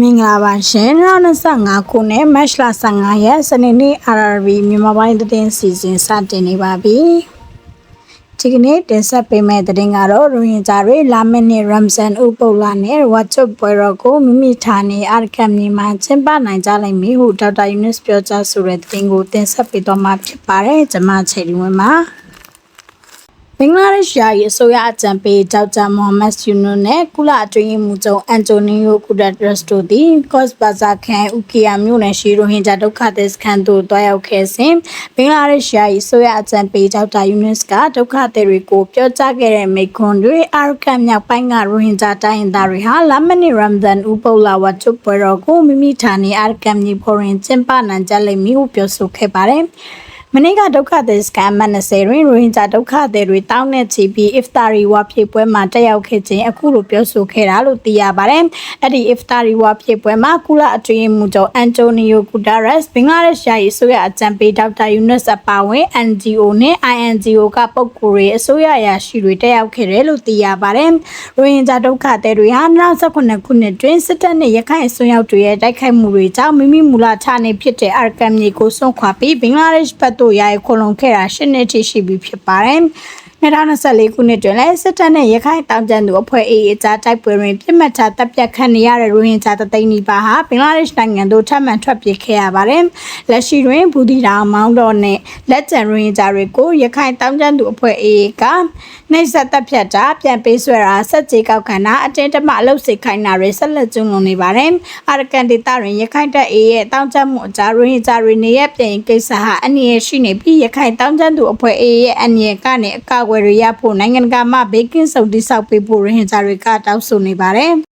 မင်္ဂလာပါရှင်2025ခုနှစ်မတ်လ15ရက်စနေနေ့ RRB မြန်မာပိုင်းသတင်းစီစဉ်စတင်နေပါပြီဒီကနေ့တင်ဆက်ပေးမယ့်သတင်းကတော့ရိုဟင်ဂျာတွေလာမယ့်နှစ်ရမ်ဇန်ဥပုပ်လနဲ့ဝတ်ချွတ်ပွဲတော်ကိုမိမိဌာနေအာရကမ်မြေမှာကျင်းပနိုင်ကြလိမ့်မည်ဟုဒေါက်တာယူနစ်ပြောကြားဆိုတဲ့သတင်းကိုတင်ဆက်ပေးတော့မှာဖြစ်ပါတယ်ကျွန်မချယ်ရီဝင်းပါဘ င်္ဂလားဒေ့ရှ်ယာယီအစိုးရအကြံပေးဒေါက်တာမိုဟမက်ယူနူနဲ့ကုလအတွင်းရေးမှူးချုပ်အန်တိုနီယိုကူဒတ်ရစ်တို့သည်ကော့စ်ဘဇာခန်ဥကီယာမြို့နယ်ရှိရိုဟင်ဂျာဒုက္ခသည်စခန်းသို့တွားရောက်ခဲ့စဉ်ဘင်္ဂလားဒေ့ရှ်ယာယီအစိုးရအကြံပေးဒေါက်တာယူနစ်ကဒုက္ခသည်တွေကိုပြောကြားခဲ့တဲ့မိန့်ခွန်းတွေအာရကန်မြောက်ပိုင်းကရိုဟင်ဂျာတိုင်းရင်းသားတွေဟာလာမနီရမ်ဒန်ဥပုလာဝတ်ချပွဲတော်ကိုမိမိဌာနေအာရကန်မြေဖော်ရင်ကျင်းပနိုင်ကြလိမ့်မည်ဟုပြောဆိုခဲ့ပါတယ်။ မနေ့ကဒုက္ခသည်စခန်းမ20တွင်ရိုဟင်ဂျာဒုက္ခသည်တွေတောင်းနဲ့ချီပြီး iftari ဝါဖြစ်ပွဲမှာတက်ရောက်ခဲ့ခြင်းအခုလိုပြောဆိုခဲ့တာလို့သိရပါတယ်။အဲ့ဒီ iftari ဝါဖြစ်ပွဲမှာကုလအတွင်းမှုချုပ်အန်တိုနီယိုဂူတာရက်စ်ဘင်္ဂလားဒေ့ရှ်ရဲ့အစိုးရအကြံပေးဒေါက်တာယူနက်စ်အပါအဝင် NGO နဲ့ INGO ကပုဂ္ဂိုလ်တွေအစိုးရအရာရှိတွေတက်ရောက်ခဲ့တယ်လို့သိရပါတယ်။ရိုဟင်ဂျာဒုက္ခသည်တွေဟာ2019ခုနှစ်တွင်စစ်တပ်နဲ့ရခိုင်အစိုးရတွေရဲ့တိုက်ခိုက်မှုတွေကြောင့်မိမိမူလဌာနေဖြစ်တဲ့အာရကန်မြေကိုစွန့်ခွာပြီးဘင်္ဂလားဒေ့ရှ်ဘက်သို့ယာယီခိုလုံခဲ့တာ၈နှစ်ထိရှိပြီဖြစ်ပါတယ်။ 2024ခုနှစ်တွင်လည်းစစ်တပ်နဲ့ရခိုင်တောင်ကျန်းသူအဖွဲ့အေးအကြားတိုက်ပွဲတွင်ပြစ်မှတ်ထားတပ်ပြတ်ခံနေရတဲ့ရိုဟင်ဂျာတသိန်းနီးပါးဟာဘင်္ဂလားဒေ့ရှ်နိုင်ငံသို့ထပ်မံထွက်ပြေးခဲ့ရပါတယ်။လက်ရှိတွင်ဘူဒီတောင်မောင်းတော်နဲ့လက်ကျန်ရိုဟင်ဂျာတွေကိုရခိုင်တောင်ကျန်းသူအဖွဲ့အေးကနှိပ်စက်တပ်ဖြတ်တာပြန်ပေးဆွဲတာဆက်ကြေကောက်ခံတာအတင်းတမအလုပ်စိတ်ခိုင်းတာတွေဆက်လက်ကျုံလုံးနေပါတယ်။အာရကန်ဒေတာတွင်ရခိုင်တပ်အေးရဲ့တောင်ကျန်းမှုအကြားရိုဟင်ဂျာတွေနေရပြင်ကိစ္စဟာအနည်းရှိနေပြီးရခိုင်တောင်ကျန်းသူအဖွဲ့အေးရဲ့အနည်းကနေအကာအကွယ်တွေရဖို့နိုင်ငံတကာမှဘေးကင်းစုံတိဆောက်ပေးဖို့ရဟင်ဂျာတွေကတောင်းဆိုနေပါတယ်။